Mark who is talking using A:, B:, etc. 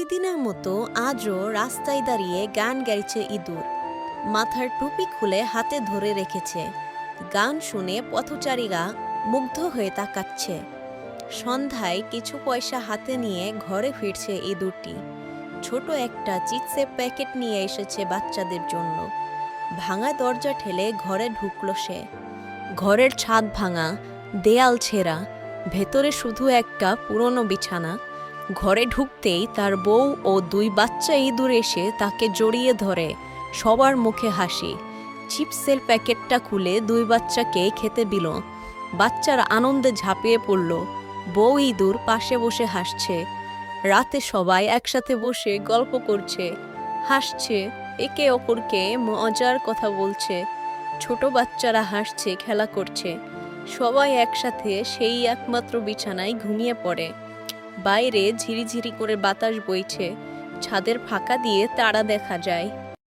A: প্রতিদিনের মতো আজও রাস্তায় দাঁড়িয়ে গান গাইছে ইঁদুর। মাথার টুপি খুলে হাতে ধরে রেখেছে। গান শুনে পথচারীরা মুগ্ধ হয়ে তাকাচ্ছে। সন্ধ্যায় কিছু পয়সা হাতে নিয়ে ঘরে ফিরছে ইঁদুরটি। ছোট একটা চিপসের প্যাকেট নিয়ে এসেছে বাচ্চাদের জন্য। ভাঙা দরজা ঠেলে ঘরে ঢুকলো সে। ঘরের ছাদ ভাঙা, দেয়াল ছেঁড়া, ভেতরে শুধু একটা পুরনো বিছানা। ঘরে ঢুকতেই তার বউ ও দুই বাচ্চা ইঁদুর এসে তাকে জড়িয়ে ধরে। সবার মুখে হাসি। চিপসের প্যাকেটটা খুলে দুই বাচ্চাকে খেতে দিল। বাচ্চারা আনন্দে ঝাঁপিয়ে পড়ল। বউ ইঁদুর পাশে বসে হাসছে। রাতে সবাই একসাথে বসে গল্প করছে। হাসছে, একে অপরকে মজার কথা বলছে। ছোট বাচ্চারা হাসছে, খেলা করছে। সবাই একসাথে সেই একমাত্র বিছানায় ঘুমিয়ে পড়ে। বাইরে ঝিরিঝিরি করে বাতাস বইছে ছাদের ফাঁকা দিয়ে তারা দেখা যায়।